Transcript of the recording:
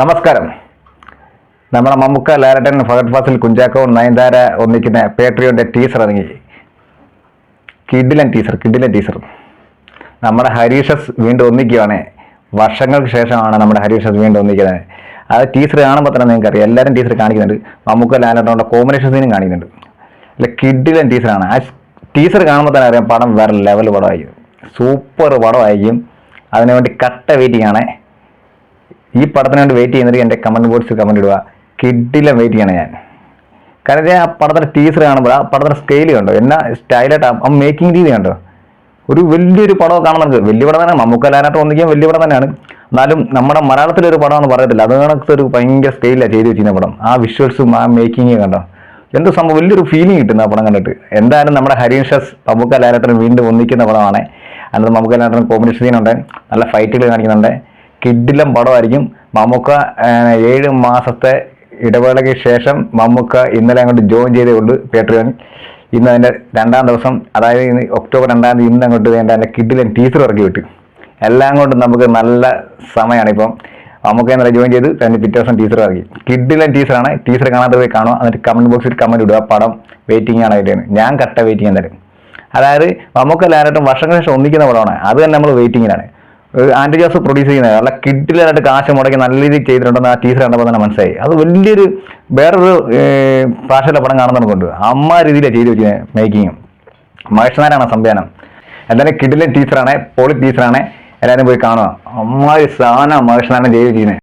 നമസ്കാരം. നമ്മുടെ മമ്മുക്ക ലാലട്ടൻ ഫഹദ് ഫാസിൽ കുഞ്ചാക്കോ നയൻതാര ഒന്നിക്കുന്ന പേട്രിയോന്റെ ടീസർ ഇറങ്ങി. കിഡിലൻ ടീസർ കിഡിലൻ ടീസർ നമ്മുടെ ഹരീഷസ് വീണ്ടും ഒന്നിക്കുകയാണ്. വർഷങ്ങൾക്ക് ശേഷമാണ് നമ്മുടെ ഹരീഷസ് വീണ്ടും ഒന്നിക്കുന്നത്. അത് ടീസർ കാണുമ്പോൾ തന്നെ നിങ്ങൾക്ക് അറിയാം എല്ലാവരും ടീസർ കാണിക്കുന്നുണ്ട്. മമ്മൂക്ക ലാലട്ടനോടെ കോമ്പിനേഷൻ സീനും കാണിക്കുന്നുണ്ട്. അല്ല കിഡിലൻ ടീസറാണ് ആ ടീസർ കാണുമ്പോൾ തന്നെ അറിയാം പടം വേറെ ലെവൽ പടമായിരിക്കും. സൂപ്പർ പടമായിരിക്കും. അതിനുവേണ്ടി കട്ട വെയിറ്റിംഗ് ആണ്. ഈ പടത്തിന് വേണ്ടി വെയിറ്റ് ചെയ്യുന്നത് എന്റെ കമന്റ് ബോക്സിൽ കമന്റ് ഇടുക. കിഡിലെ വെയിറ്റ് ചെയ്യണം ഞാൻ. കാരണം ഞാൻ ആ പടത്തിന്റെ ടീസർ കാണുമ്പോൾ ആ പടത്തിന്റെ സ്കെയിൽ കണ്ടോ? എന്നാ സ്റ്റൈലായിട്ട് ആ മേക്കിംഗ് രീതി കണ്ടോ? ഒരു വലിയൊരു പടം കാണാൻ നമുക്ക് വലിയ പടം തന്നെ നമുക്ക് ലാനായിട്ട് ഒന്നിക്കാൻ വലിയ പടം തന്നെയാണ്. എന്നാലും നമ്മുടെ മലയാളത്തിലൊരു പടം എന്ന് പറയത്തില്ല. അത് കണക്ക് ഒരു ഭയങ്കര സ്കെയിലാണ് ചെയ്ത് വെച്ചിരുന്ന പടം. ആ വിഷ്വൽസും ആ മേക്കിങ്ങും കണ്ടോ? എന്ത് സംഭവം? വലിയൊരു ഫീലിംഗ് കിട്ടുന്ന ആ പടം കണ്ടിട്ട്. എന്തായാലും നമ്മുടെ ഹരീഷസ് ലാലേട്ടൻ വീണ്ടും ഒന്നിക്കുന്ന പടമാണ്. അതിനകത്ത് മമ്മൂക്ക ലാലേട്ടൻ കോമ്പറ്റീഷൻ സീനുണ്ട് നല്ല ഫൈറ്റുകൾ കാണിക്കുന്നുണ്ട്. കിഡിലം പടമായിരിക്കും. മമ്മൂക്ക ഏഴ് മാസത്തെ ഇടവേളയ്ക്ക് ശേഷം മമ്മൂക്ക ഇന്നലെ അങ്ങോട്ട് ജോയിൻ ചെയ്തേ ഉള്ളൂ പേട്രിയൻ ഇന്ന് അതിന്റെ രണ്ടാം ദിവസം അതായത് ഇന്ന് ഒക്ടോബർ രണ്ടാം തീയതി ഇന്ന് അങ്ങോട്ട് വേണ്ട അതിന്റെ കിഡിലൻ ടീച്ചർ ഇറക്കി വിട്ടു. എല്ലാം കൊണ്ടും നമുക്ക് നല്ല സമയമാണ് ഇപ്പം. നമുക്ക് ഇന്നലെ ജോയിൻ ചെയ്ത് തന്നെ പിറ്റേ ദിവസം ടീച്ചർ ഇറക്കി. കിഡിലൻ ടീച്ചറാണ് ടീച്ചർ കാണാതെ പോയി കാണുക. എന്നിട്ട് കമന്റ് ബോക്സിൽ കമന്റ് ഇടുക. പടം വെയിറ്റിംഗ് ആണ് അതിന്റെ ഞാൻ കട്ട വെയിറ്റിംഗ് എന്തായാലും അതായത് നമുക്ക് എല്ലാവരും വർഷങ്ങൾക്ക് ശേഷം ഒന്നിക്കുന്ന പടമാണ്. അത് തന്നെ നമ്മൾ വെയിറ്റിങ്ങിലാണ് ജോസ് പ്രൊഡ്യൂസ് ചെയ്യുന്നത് നല്ല കിഡിലായിട്ട് കാശ് മുടക്കി നല്ല രീതിയിൽ ചെയ്തിട്ടുണ്ടെന്ന് ആ ടീച്ചർ കണ്ടപ്പോൾ തന്നെ മനസ്സിലായി. അത് വലിയൊരു വേറൊരു ഏർ, പടം കാണുന്നതുകൊണ്ട് അമ്മ രീതിയിലാണ് ചെയ്ത് വെച്ചത് മേക്കിങ്ങും മഹേഷ്നാരാണ് സംവിധാനം. എന്തായാലും കിഡിലെ ടീച്ചറാണ് പോളി ടീച്ചറാണ് എല്ലാവരും പോയി കാണുക. അമ്മാതിരി സാധനം മഹേഷ്നാരൻ ചെയ്ത് ചെയ്യുന്നത്